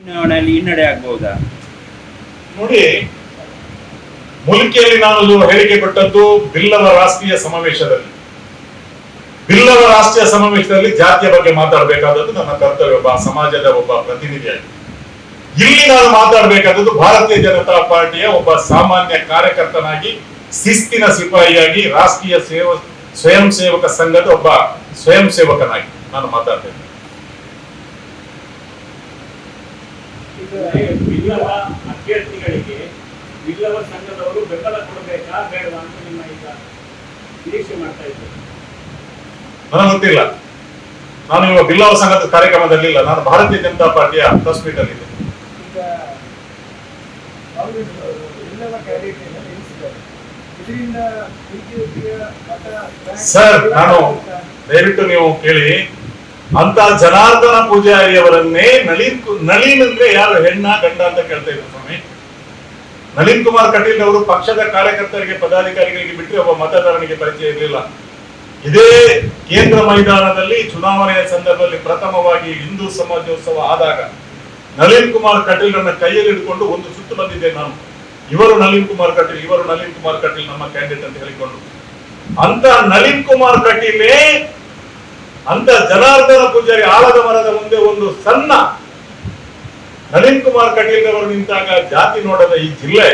ಚುನಾವಣೆಯಲ್ಲಿ ಹಿನ್ನಡೆ ಆಗ್ಬಹುದಾ ನೋಡಿ, ಮುಲ್ಕಿಯಲ್ಲಿ ನಾನು ಹೇಳಿಕೆ ಕೊಟ್ಟದ್ದು ಬಿಲ್ಲವ ರಾಷ್ಟ್ರೀಯ ಸಮಾವೇಶದಲ್ಲಿ. ಬಿಲ್ಲವ ರಾಷ್ಟ್ರೀಯ ಸಮಾವೇಶದಲ್ಲಿ ಜಾತಿಯ ಬಗ್ಗೆ ಮಾತಾಡಬೇಕಾದದ್ದು ನನ್ನ ಕರ್ತವ್ಯ, ಒಬ್ಬ ಸಮಾಜದ ಒಬ್ಬ ಪ್ರತಿನಿಧಿಯಾಗಿ. ಇಲ್ಲಿ ನಾನು ಮಾತಾಡಬೇಕಾದದ್ದು ಭಾರತೀಯ ಜನತಾ ಪಾರ್ಟಿಯ ಒಬ್ಬ ಸಾಮಾನ್ಯ ಕಾರ್ಯಕರ್ತನಾಗಿ, ಶಿಸ್ತಿನ ಸಿಪಾಯಿಯಾಗಿ, ರಾಷ್ಟ್ರೀಯ ಸೇವ, ಸ್ವಯಂ ಸೇವಕ ಸಂಘದ ಒಬ್ಬ ಸ್ವಯಂ ಸೇವಕನಾಗಿ ನಾನು ಮಾತಾಡ್ತೇನೆ. ಈಗ ಬಿಲ್ಲವ ಅಭ್ಯರ್ಥಿಗಳಿಗೆ ಬಿಲ್ಲವ ಸಂಘದವರು ಬೆಂಬಲ ಕೊಡಬೇಕಾ ಬೇಡವಾ ಅಂತ ನಿಮ್ಮ ಈಗ ನಿರೀಕ್ಷೆ ಮಾಡ್ತಾ ಇದ್ದೇವೆ ನನಗೆ ಗೊತ್ತಿಲ್ಲ. ನಾನು ಇವಾಗ ಬಿಲ್ಲವ ಸಂಘದ ಕಾರ್ಯಕ್ರಮದಲ್ಲಿ ಇಲ್ಲ. ನಾನು ಭಾರತೀಯ ಜನತಾ ಪಾರ್ಟಿಯ ಪ್ರೆಸ್ ಮೀಟ್ ಅಲ್ಲಿ ಈಗ ಅವರು ಎಲ್ಲವ ಕ್ಯಾಂಡಿಡೇಟ್ ನಿಲ್ಲಿಸಿದ್ದಾರೆ. ಇದರಿಂದ ಬಿಜೆಪಿಯ ಮತ ಸರ್ ನಾನು ದಯವಿಟ್ಟು ನೀವು ಕೇಳಿ. ಅಂತ ಜನಾರ್ದನ ಪೂಜಾರಿಯವರನ್ನೇ ನಳಿನ್ ನಳಿನ್ ಅಂದ್ರೆ ಯಾರು? ಹೆಣ್ಣ, ಗಂಡ ಅಂತ ಕೇಳ್ತಾ ಇದ್ರು ಸ್ವಾಮಿ. ನಳಿನ್ ಕುಮಾರ್ ಕಟೀಲ್ ಅವರು ಪಕ್ಷದ ಕಾರ್ಯಕರ್ತರಿಗೆ, ಪದಾಧಿಕಾರಿಗಳಿಗೆ ಬಿಟ್ಟರೆ ಒಬ್ಬ ಮತದಾರನಿಗೆ ಪರಿಚಯ ಇರಲಿಲ್ಲ. ಇದೇ ಕೇಂದ್ರ ಮೈದಾನದಲ್ಲಿ ಚುನಾವಣೆಯ ಸಂದರ್ಭದಲ್ಲಿ ಪ್ರಥಮವಾಗಿ ಹಿಂದೂ ಸಮಾಜೋತ್ಸವ ಆದಾಗ ನಳಿನ್ ಕುಮಾರ್ ಕಟೀಲ್ ನನ್ನ ಕೈಯಲ್ಲಿ ಹಿಡ್ಕೊಂಡು ಒಂದು ಸುತ್ತು ಬಂದಿದ್ದೆ ನಾನು. ಇವರು ನಳಿನ್ ಕುಮಾರ್ ಕಟೀಲ್, ಇವರು ನಳಿನ್ ಕುಮಾರ್ ಕಟೀಲ್ ನಮ್ಮ ಕ್ಯಾಂಡಿಡೇಟ್ ಅಂತ ಹೇಳಿಕೊಂಡು. ಅಂತ ನಳಿನ್ ಕುಮಾರ್ ಕಟೀಲೇ ಅಂತ ಜನಾರ್ದನ ಪೂಜಾರಿ ಆಲದ ಮರದ ಮುಂದೆ ಒಂದು ಸಣ್ಣ ನಳಿನ್ ಕುಮಾರ್ ಕಟೀಲ್ ಅವರು ನಿಂತಾಗ ಜಾತಿ ನೋಡದ ಈ ಜಿಲ್ಲೆ.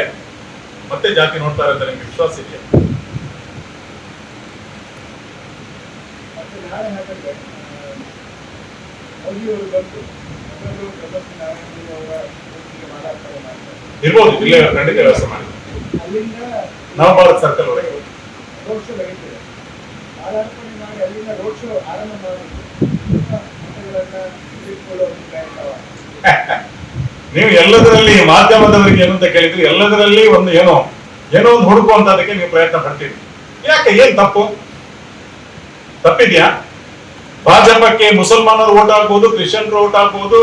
ಮತ್ತೆ ಜಾತಿ ನೋಡ್ತಾರೆ ಅಂತ ನಿಮ್ಗೆ ವಿಶ್ವಾಸ ಇದೆಯಾ? ಇರ್ಬೋದು ಜಿಲ್ಲೆ ಖಂಡಿತ ವ್ಯವಸ್ಥೆ ಮಾಡಿ ಅಲ್ಲಿಂದ ನವಭಾರತ್ ಸರ್ಕಲ್ ವರೆಗೆ ನೀವು ಎಲ್ಲದರಲ್ಲಿ ಮಾಧ್ಯಮದವರಿಗೆ ಏನಂತ ಕೇಳಿದ್ರಿ ಎಲ್ಲದರಲ್ಲಿ ಒಂದು ಏನೋ ಏನೋ ಒಂದು ಹುಡುಕುವಂತದಕ್ಕೆ ನೀವು ಪ್ರಯತ್ನ ಪಡ್ತೀರಿ. ಯಾಕೆ ಏನ್ ತಪ್ಪು? ತಪ್ಪಿದ್ಯಾ? ಭಾಜಪಕ್ಕೆ ಮುಸಲ್ಮಾನರು ಓಟ್ ಹಾಕ್ಬೋದು ಕ್ರಿಶ್ಚಿಯನ್ರು ಓಟ್ ಹಾಕ್ಬೋದು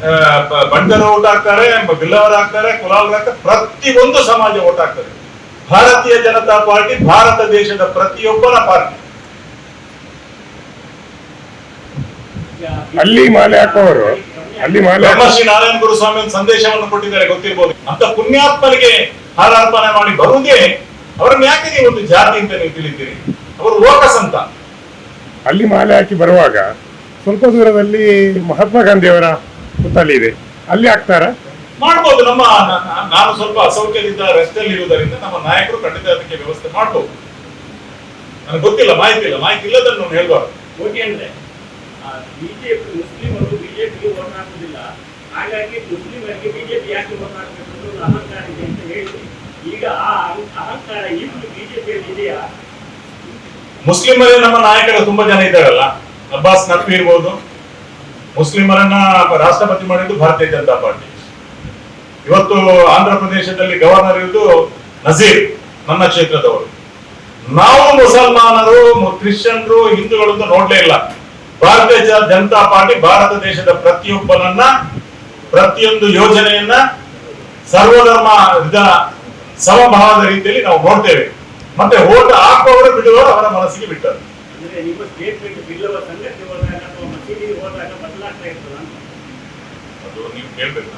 ಆ, ಬ- ಬಂಟರು ಓಟ್ ಹಾಕ್ತಾರೆ ಬಿಲ್ಲವರು ಹಾಕ್ತಾರೆ ಕುಲಾಲ್ ಹಾಕ್ತಾರೆ ಪ್ರತಿಯೊಂದು ಸಮಾಜ ಓಟ್ ಹಾಕ್ತಾರೆ ಭಾರತೀಯ ಜನತಾ ಪಾರ್ಟಿ ಭಾರತ ದೇಶದ ಪ್ರತಿಯೊಬ್ಬರ ಪಾರ್ಟಿ. ಅಲ್ಲಿ ಮಾಲೆ ಹಾಕುವವರು ಅಲ್ಲಿ ಮಾಲೆ ಶ್ರೀ ನಾರಾಯಣ ಗುರುಸ್ವಾಮಿ ಒಂದು ಸಂದೇಶವನ್ನು ಕೊಟ್ಟಿದ್ದಾರೆ ಗೊತ್ತಿರ್ಬೋದು. ಅಂತ ಪುಣ್ಯಾತ್ಮನಿಗೆ ಹಾರಾರ್ಪಣೆ ಮಾಡಿ ಬರುವುದೇ ಅವರನ್ನ ಯಾಕೆ ನೀವು ಒಂದು ಜಾತಿ ಅಂತ ನೀವು ತಿಳಿದಿರಿ ಅವರು ಓಕಸ್ ಅಂತ. ಅಲ್ಲಿ ಮಾಲೆ ಹಾಕಿ ಬರುವಾಗ ಸ್ವಲ್ಪ ದೂರದಲ್ಲಿ ಮಹಾತ್ಮ ಗಾಂಧಿಯವರ ಪುತ್ತಲಿ ಇದೆ. ಅಲ್ಲಿ ಹಾಕ್ತಾರ? ಮಾಡ್ಬೋದು. ನಮ್ಮ ನಾನು ಸ್ವಲ್ಪ ಅಸೌಖ್ಯದಿಂದ ರಸ್ತೆಯಲ್ಲಿ ಇರುವುದರಿಂದ ನಮ್ಮ ನಾಯಕರು ಖಂಡಿತ ಅದಕ್ಕೆ ವ್ಯವಸ್ಥೆ ಮಾಡ್ಬೋದು. ನನಗೆ ಗೊತ್ತಿಲ್ಲ ಮಾಹಿತಿ ಇಲ್ಲ. ಮಾಹಿತಿ ಇಲ್ಲದನ್ನು ನಾನು ಹೇಳ್ಬಾರ್ದು. ಓಕೆ ಅಂದ್ರೆ ಬಿಜೆಪಿ ಮುಸ್ಲಿಮರು ಬಿಜೆಪಿಗೆ ಓಟ್ ಹಾಕುದಿಲ್ಲ ಹಾಗಾಗಿ ಮುಸ್ಲಿಮರಿಗೆ ಬಿಜೆಪಿ ಯಾಕೆ ಓಟ್ ಹಾಕಬೇಕು ಅಹಂಕಾರ ಇದೆ ಅಂತ ಹೇಳಿ. ಈಗ ಆ ಅಹಂ- ಅಹಂಕಾರ ಈಗಲೂ ಬಿಜೆಪಿಯಲ್ಲಿ ಇದೆಯಾ? ಮುಸ್ಲಿಮರಲ್ಲಿ ನಮ್ಮ ನಾಯಕರು ತುಂಬಾ ಜನ ಇದ್ದಾರಲ್ಲ. ಅಬ್ಬಾಸ್ ನಕ್ವಿ ಇರ್ಬೋದು. ಮುಸ್ಲಿಮರನ್ನ ರಾಷ್ಟ್ರಪತಿ ಮಾಡಿದ್ದು ಭಾರತೀಯ ಜನತಾ ಪಾರ್ಟಿ. ಇವತ್ತು ಆಂಧ್ರ ಪ್ರದೇಶದಲ್ಲಿ ಗವರ್ನರ್ ಇದ್ದು ನಜೀರ್, ನನ್ನ ಕ್ಷೇತ್ರದವರು. ನಾವು ಮುಸಲ್ಮಾನರು ಕ್ರಿಶ್ಚಿಯನ್ರು, ಹಿಂದೂಗಳು ಅಂತ ನೋಡ್ಲೇ ಇಲ್ಲ. ಭಾರತೀಯ ಜನತಾ ಪಾರ್ಟಿ ಭಾರತ ದೇಶದ ಪ್ರತಿಯೊಬ್ಬನನ್ನ ಪ್ರತಿಯೊಂದು ಯೋಜನೆಯನ್ನ ಸರ್ವಧರ್ಮ ಸಮಭಾವದ ರೀತಿಯಲ್ಲಿ ನಾವು ನೋಡ್ತೇವೆ. ಮತ್ತೆ ಓಟ್ ಹಾಕುವವರು ಬಿಡುವವರು ಅವರ ಮನಸ್ಸಿಗೆ ಬಿಟ್ಟರು ಅದು ನೀವು ಕೇಳ್ಬೇಕು